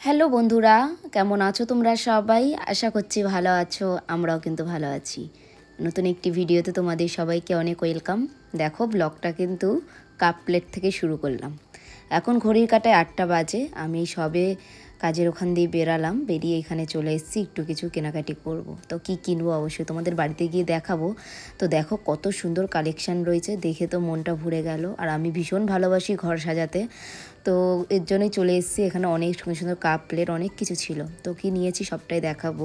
Hello বন্ধুরা, কেমন আছো তোমরা সবাই? আশা করছি ভালো আছো, আমরাও কিন্তু ভালো আছি। নতুন একটি ভিডিওতে তোমাদের সবাইকে অনেক ওয়েলকাম। দেখো, ব্লগটা কিন্তু কাপ প্লেট থেকে শুরু করলাম। এখন ঘড়ির কাটায় আটটা বাজে, আমি সবে কাজের ওখান দিয়ে বেরালাম, বেরিয়ে এখানে চলে এসেছি, একটু কিছু কেনাকাটি করব। তো কি কিনবো অবশ্যই তোমাদের বাড়িতে গিয়ে দেখাবো। তো দেখো কত সুন্দর কালেকশন রয়েছে, দেখে তো মনটা ভরে গেল। আর আমি ভীষণ ভালোবাসি ঘর সাজাতে। তো এর জন্যই চলে এসেছি, এখানে অনেক সুন্দর সুন্দর কাপ প্লেট অনেক কিছু ছিল। তো কি নিয়েছি সবটাই দেখাবো।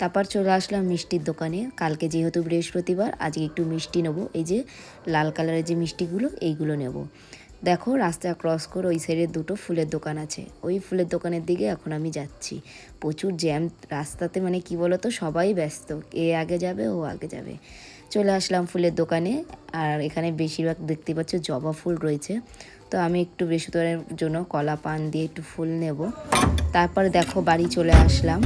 তারপর চলে আসলাম মিষ্টির দোকানে। কালকে যেহেতু বৃহস্পতিবার, আজকে একটু মিষ্টি নেব। এই যে লাল কালারের যে মিষ্টিগুলো, এইগুলো নেব। দেখো রাস্তা ক্রস করে, ওই সাইডে দুটো ফুলের দোকান আছে। ওই ফুলের দোকানের দিকে এখন আমি যাচ্ছি। প্রচুর জ্যাম রাস্তাতে মানে কি বলতো, সবাই ব্যস্ত। এ আগে যাবে, ও আগে যাবে। চলে আসলাম ফুলের দোকানে, আর এখানে বেশিরভাগ দেখতে পাচ্ছ জবা ফুল রয়েছে। তো আমি একটু বৃহস্পতিবারের জন্য কলা পান দিয়ে একটু ফুল নেব। তারপর দেখো, বাড়ি চলে আসলাম।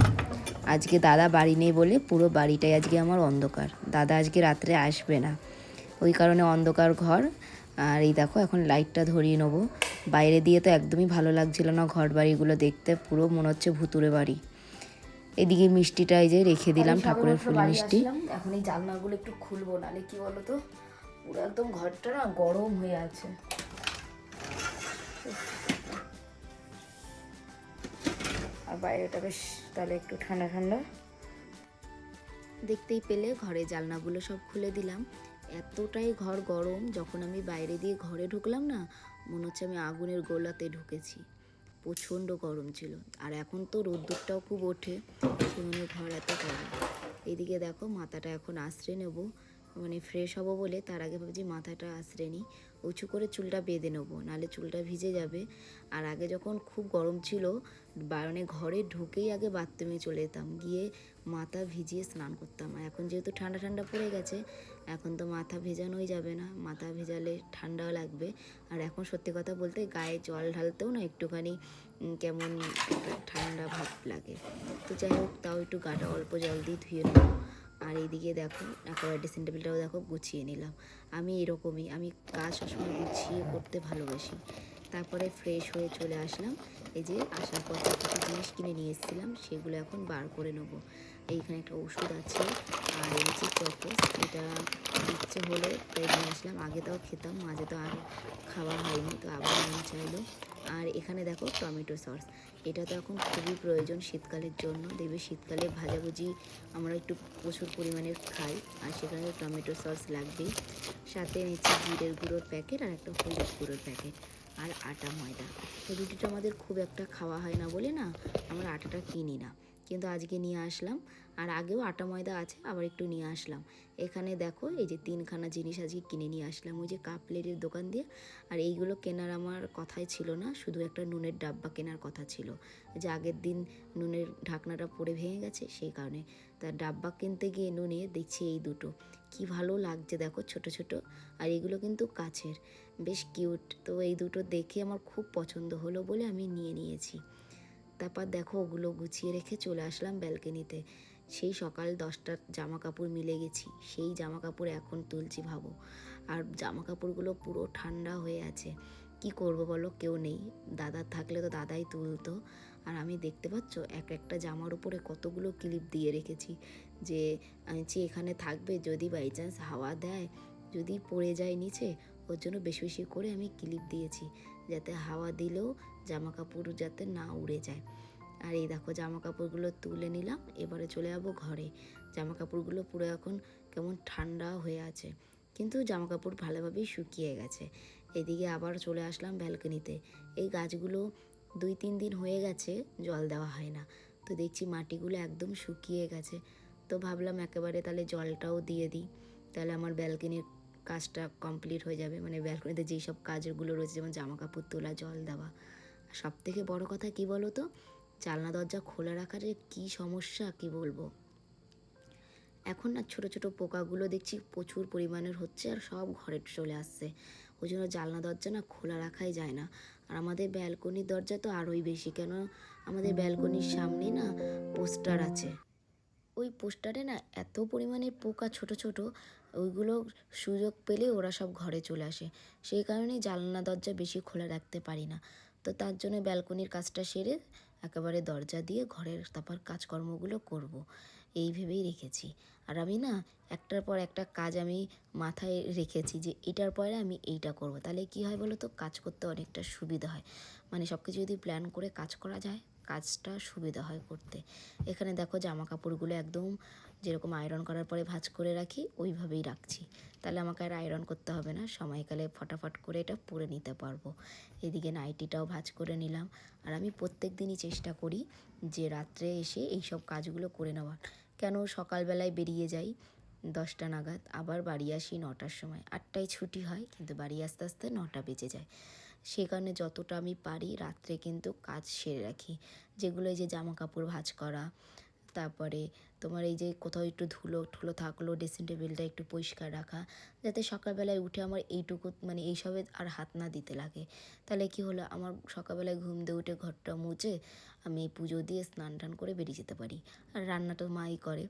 আজকে দাদা বাড়ি নেই বলে পুরো বাড়িটাই আজকে আমার অন্ধকার। দাদা আজকে রাত্রে আসবে না। ওই কারণে অন্ধকার ঘর। আর এই দেখো এখন লাইটটা ধরিয়ে নেব। বাইরে দিয়ে তো একদমই ভালো লাগছিল না ঘর বাড়িগুলো দেখতে পুরো মনে হচ্ছে ভুতুরে বাড়ি। এদিকে মিষ্টিটা এই যে রেখে দিলাম ঠাকুরের ফুল মিষ্টি। এখন এই জানলাগুলো একটু খুলবো নালে কি বলো তো পুরো একদম ঘরটা না গরম হয়ে আছে। আর বাইরেটা বেশ তাহলে একটু ঠান্ডা ঠান্ডা। দেখতেই পেলে ঘরে জানলাগুলো সব খুলে দিলাম। এতটাই ঘর গরম, যখন আমি বাইরে দিয়ে ঘরে ঢুকলাম না, মনে হচ্ছে আমি আগুনের গোলাতে ঢুকেছি। প্রচণ্ড গরম ছিল। আর এখন তো রোদ্দুরটাও খুব ওঠে সেখানে ঘর এত গরম। এদিকে দেখো, মাথাটা এখন আশ্রে নেব। মানে ফ্রেশ হব বলে তার আগে ভাবছি মাথাটা আশ্রে নিই। উঁচু করে চুলটা বেঁধে নেব, নাহলে চুলটা ভিজে যাবে। আর আগে যখন খুব গরম ছিল মানে ঘরে ঢুকেই আগে বাথরুমে চলে যেতাম, গিয়ে মাথা ভিজিয়ে স্নান করতাম। আর এখন যেহেতু ঠান্ডা ঠান্ডা পড়ে গেছে, এখন তো মাথা ভেজানোই যাবে না। মাথা ভেজালে ঠান্ডাও লাগবে। আর এখন সত্যি কথা বলতে গায়ে জল ঢালতেও না একটুখানি কেমন ঠান্ডা ভাব লাগে। তো যাই হোক, তাও একটু গাটা অল্প জল দিয়ে ধুয়ে নেব। আর এইদিকে দেখো, একেবারে ড্রেসিং টেবিলটাও দেখো গুছিয়ে নিলাম। আমি এরকমই, আমি কাজ সবসময় গুছিয়ে করতে ভালোবাসি। তারপরে ফ্রেশ হয়ে চলে আসলাম। এই যে আসার পর কিছু জিনিস কিনে নিয়ে এসেছিলাম, সেগুলো এখন বার করে নেব। এইখানে একটা ওষুধ আছে, আর এনেছি চকোস এটা ইচ্ছে হলো তাই নিয়ে আসলাম। আগে তাও খেতাম, মাঝে তো আর খাওয়া হয়নি, তো আবার মন চাইলো। আর এখানে দেখো টমেটো সস, এটা তো এখন খুবই প্রয়োজন শীতকালের জন্য। দেখবে শীতকালে ভাজাভুজি আমরা একটু প্রচুর পরিমাণে খাই, আর সেখানে টমেটো সস লাগবেই। সাথে নিচ্ছি জিরের গুঁড়োর প্যাকেট আর একটা হলুদ গুঁড়োর প্যাকেট আর আটা ময়দা। তো রুটিটা আমাদের খুব একটা খাওয়া হয় না বলে না, আমরা আটাটা কিনি না। কিন্তু আজকে নিয়ে আসলাম। আর আগেও আটা ময়দা আছে, আবার একটু নিয়ে আসলাম। এখানে দেখো, এই যে তিনখানা জিনিস আজকে কিনে নিয়ে আসলাম। ওই যে কাপ প্লেটের দোকান দিয়ে। আর এইগুলো কেনার আমার কথাই ছিল না, শুধু একটা নুনের ডাব্বা কেনার কথা ছিল। যে আগের দিন নুনের ঢাকনাটা পড়ে ভেঙে গেছে, সেই কারণে। তা ডাব্বা কিনতে গিয়ে নুনে দেখছি এই দুটো। কি ভালো লাগছে দেখো, ছোট ছোট। আর এগুলো কিন্তু কাছের। বেশ কিউট। তো এই দুটো দেখে আমার খুব পছন্দ হলো বলে আমি নিয়ে নিয়েছি। তারপর দেখো ওগুলো গুছিয়ে রেখে চলে আসলাম ব্যালকনিতে। সেই সকাল দশটার জামা কাপড় মিলে গেছি, সেই জামা কাপড় এখন তুলছি ভাবো। আর জামা কাপড়গুলো পুরো ঠান্ডা হয়ে আছে, কি করব বলো কেউ নেই। দাদা থাকলে তো দাদাই তুলতো। আর আমি দেখতে পাচ্ছ, এক একটা জামার উপরে কতগুলো ক্লিপ দিয়ে রেখেছি যে যে এখানে থাকবে, যদি বাই চান্স হাওয়া দেয়, যদি পড়ে যায় নিচে, ওর জন্য বেশি বেশি করে আমি ক্লিপ দিয়েছি। যাতে হাওয়া দিলেও জামা কাপড় যাতে না উড়ে যায়। আর এই দেখো জামা কাপড়গুলো তুলে নিলাম, এবারে চলে যাব ঘরে। জামা কাপড়গুলো পুরো এখন কেমন ঠান্ডা হয়ে আছে, কিন্তু জামা কাপড় ভালোভাবেই শুকিয়ে গেছে। এদিকে আবার চলে আসলাম ব্যালকনিতে। এই গাছগুলো দুই তিন দিন হয়ে গেছে, জল দেওয়া হয় না। তো দেখছি মাটিগুলো একদম শুকিয়ে গেছে। তো ভাবলাম একেবারে তাহলে জলটাও দিয়ে দিই। তাহলে আমার ব্যালকনির কাজটা কমপ্লিট হয়ে যাবে। মানে ব্যালকনিতে যেই সব কাজগুলো রয়েছে, যেমন জামা কাপড় তোলা, জল দেওয়া। সব থেকে বড় কথা কি বলো তো জানলা, দরজা খোলা রাখার কী সমস্যা, কি বলব? এখন না ছোট ছোট পোকাগুলো দেখছি প্রচুর পরিমাণের হচ্ছে আর সব ঘরে চলে আসছে। ওই জন্য জানলা, দরজা না খোলা রাখাই যায় না। আর আমাদের ব্যালকনির দরজা তো আরোই বেশি কেন আমাদের ব্যালকনির সামনে না পোস্টার আছে। ওই পোস্টারে না এত পরিমাণে পোকা ছোট ছোট ওইগুলো সুযোগ পেলে ওরা সব ঘরে চলে আসে। সেই কারণেই জানলা দরজা বেশি খোলা রাখতে পারি না। তো তার জন্য ব্যালকনির কাজটা সেরে একেবারে দরজা দিয়ে ঘরের তারপর কাজকর্মগুলো করব। এই ভেবেই রেখেছি। আর আমি না একটার পর একটা কাজ আমি মাথায় রেখেছি যে এটার পরে আমি এইটা করব। তাহলে কি হয় বলো তো? কাজ করতে অনেকটা সুবিধা হয়। মানে সব কিছু যদি প্ল্যান করে কাজ করা যায় কাজটা সুবিধা হয় করতে। এখানে দেখো জামা কাপড়গুলো একদম যেরকম আয়রন করার পরে ভাঁজ করে রাখি, ওইভাবেই রাখছি। তাহলে আমাকে আর আয়রন করতে হবে না, সময়কালে ফটাফট করে এটা পরে নিতে পারব। এদিকে নাইটিটাও ভাঁজ করে নিলাম। আর আমি প্রত্যেক দিনই চেষ্টা করি যে রাত্রে এসে এই সব কাজগুলো করে নেওয়ার। কেন সকালবেলায় বেরিয়ে যাই দশটা নাগাদ, আবার বাড়ি আসি নটার সময়। আটটায় ছুটি হয়, কিন্তু বাড়ি আসতে আসতে নটা বেজে যায়। সে কারণে যতটা আমি পারি রাত্রে কিন্তু কাজ সেরে রাখি। যেগুলো এই যে জামা কাপড় ভাঁজ করা, তারপরে তোমার এই যে কোথাও একটু ধুলো, ঠুলো থাকল ড্রেসিং টেবিলটা একটু পরিষ্কার রাখা, যাতে সকালবেলায় উঠে আমার এইটুকু মানে এইসবে আর হাত না দিতে লাগে। তাহলে কি হলো? আমার সকালবেলায় ঘুম দিয়ে উঠে ঘরটা মুছে আমি পুজো দিয়ে স্নান টান করে বেরিয়ে যেতে পারি। আর রান্না তো মাই করে।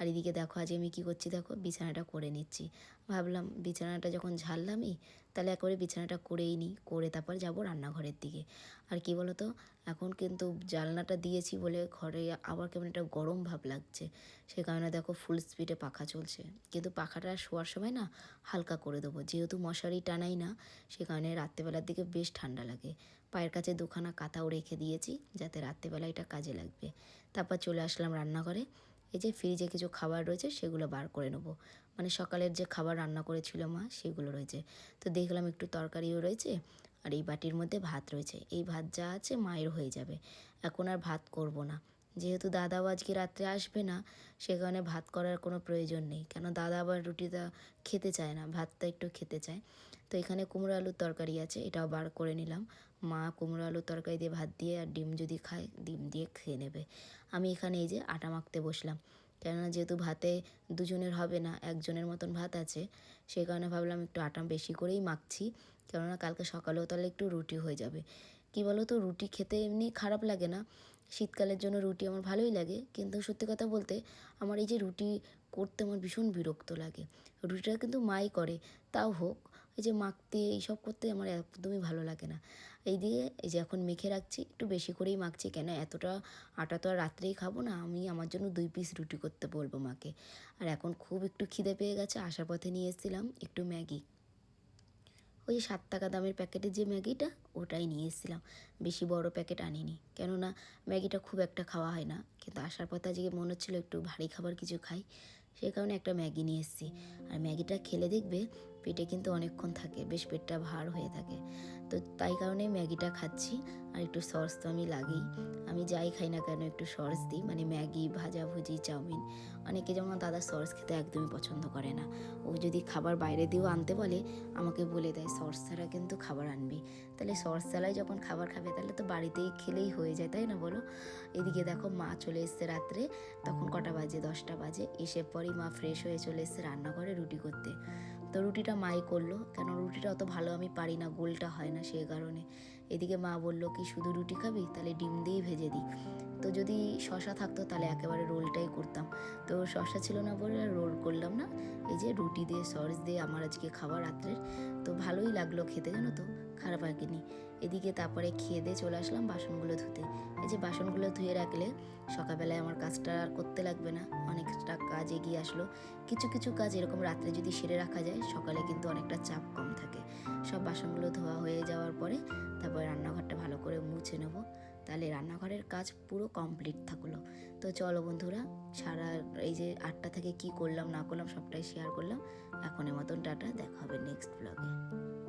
আর এদিকে দেখো আজ আমি কী করছি দেখো, বিছানাটা করে নিচ্ছি। ভাবলাম বিছানাটা যখন ঝাড়লামই, তাহলে একবারে বিছানাটা করেই নিই, করে তারপর যাব রান্নাঘরের দিকে। আর কি বলো তো এখন কিন্তু জানলাটা দিয়েছি বলে ঘরে আবার কেমন একটা গরম ভাব লাগছে। সে কারণে দেখো ফুল স্পিডে পাখা চলছে। কিন্তু পাখাটা শোয়ার সময় না হালকা করে দেবো। যেহেতু মশারি টানাই না, সে কারণে রাত্রেবেলার দিকে বেশ ঠান্ডা লাগে। পায়ের কাছে দুখানা কাতাও রেখে দিয়েছি, যাতে রাত্রেবেলা এটা কাজে লাগবে। তারপর চলে আসলাম রান্নাঘরে। এই যে ফ্রিজে কিছু খাবার রয়েছে, সেগুলো বার করে নেব। মানে সকালের যে খাবার রান্না করেছিল মা, সেগুলো রয়েছে। তো দেখলাম একটু তরকারিও রয়েছে, আর এই বাটির মধ্যে ভাত রয়েছে। এই ভাত যা আছে মায়ের হয়ে যাবে। এখন আর ভাত করব না। যেহেতু দাদাও আজকে রাত্রে আসবে না, সে কারণে ভাত করার কোনো প্রয়োজন নেই। কেন দাদা আবার রুটিটা খেতে চায় না, ভাতটা একটু খেতে চায়। তো এখানে কুমড়ো আলুর তরকারি আছে, এটাও বার করে নিলাম। মা কুমড়ো আলুর তরকারি দিয়ে ভাত দিয়ে আর ডিম যদি খায়, ডিম দিয়ে খেয়ে নেবে। আমি এখানে এই যে আটা মাখতে বসলাম। কেননা যেহেতু ভাতে দুজনের হবে না, একজনের মতন ভাত আছে, সেই কারণে ভাবলাম একটু আটা বেশি করেই মাখছি। কেননা কালকে সকালেও তাহলে একটু রুটি হয়ে যাবে। কি বলো তো রুটি খেতে এমনি খারাপ লাগে না। শীতকালের জন্য রুটি আমার ভালোই লাগে, কিন্তু সত্যি কথা বলতে আমার এই যে রুটি করতে আমার ভীষণ বিরক্ত লাগে। রুটিটা কিন্তু মাই করে, তাও হোক এই যে মাখতে, এইসব করতে আমার একদমই ভালো লাগে না। এই দিয়ে, এই যে এখন মেখে রাখছি, একটু বেশি করেই মাখছি। কেন? এতটা আটা তো আর রাত্রেই খাব না, আমি আমার জন্য দুই পিস রুটি করতে বলব মাকে। আর এখন খুব একটু খিদে পেয়ে গেছে, আসার পথে নিয়ে এসেছিলাম একটু ম্যাগি। ওই যে সাত টাকা দামের প্যাকেটের যে ম্যাগিটা, ওটাই নিয়ে এসেছিলাম। বেশি বড় প্যাকেট আনিনি। কেননা, ম্যাগিটা খুব একটা খাওয়া হয় না। কিন্তু আসার পথে আজকে মনে হচ্ছিল একটু ভারী খাবার কিছু খাই। সেই কারণে একটা ম্যাগি নিয়ে এসেছি। আর ম্যাগিটা খেলে দেখবে পেটে কিন্তু অনেকক্ষণ থাকে বেশ পেটটা ভার হয়ে থাকে। তো তাই কারণে ম্যাগিটা খাচ্ছি। আর একটু সস তো আমি লাগেই। আমি যাই খাই না কেন একটু সস দিই। মানে ম্যাগি ভাজাভুজি চাউমিন। অনেকে যেমন দাদা সস খেতে একদমই পছন্দ করে না। ও যদি খাবার বাইরে দিয়েও আনতে বলে, আমাকে বলে দেয়, সস ছাড়া কিন্তু খাবার আনবি। তাহলে সস ছাড়াই যখন খাবার খাবে, তাহলে তো বাড়িতেই খেলেই হয়ে যায়, তাই না বলো? এদিকে দেখো মা চলে এসছে রাত্রে। তখন কটা বাজে? দশটা বাজে। এসে পরেই মা ফ্রেশ হয়ে চলে এসছে রান্নাঘরে রুটি করতে। তো রুটিটা মাই করল। কেন? রুটিটা অত ভালো আমি পারি না, গোলটা হয় না। সেই কারণে। এদিকে মা বলল, কি শুধু রুটি খাবি? তাহলে ডিম দিয়েই ভেজে দিই। তো যদি শশা থাকতো তাহলে একেবারে রোলটাই করতাম। তো শশা ছিল না বলে রোল করলাম না। এই যে রুটি দিয়ে, সস দিয়ে আমার আজকে খাবার রাত্রের। তো ভালোই লাগল খেতে, জানো তো? খারাপ লাগেনি। এদিকে তারপরে খেয়ে দিয়ে চলে আসলাম বাসনগুলো ধুতে। এই যে বাসনগুলো ধুয়ে রাখলে সকালবেলায় আমার কাজটা আর করতে লাগবে না, অনেকটা কাজ এগিয়ে আসলো। কিছু কিছু কাজ এরকম রাত্রে যদি সেরে রাখা যায়, সকালে কিন্তু অনেকটা চাপ কম থাকে। সব বাসনগুলো ধোয়া হয়ে যাওয়ার পরে তারপরে রান্নাঘরটা ভালো করে মুছে নেব। তাহলে রান্নাঘরের কাজ পুরো কমপ্লিট থাকল। তো চলো বন্ধুরা, সারা এই যে আটটা থেকে কি করলাম, না করলাম সবটাই শেয়ার করলাম। এখনের মতন টাটা, দেখা হবে নেক্সট ব্লগে।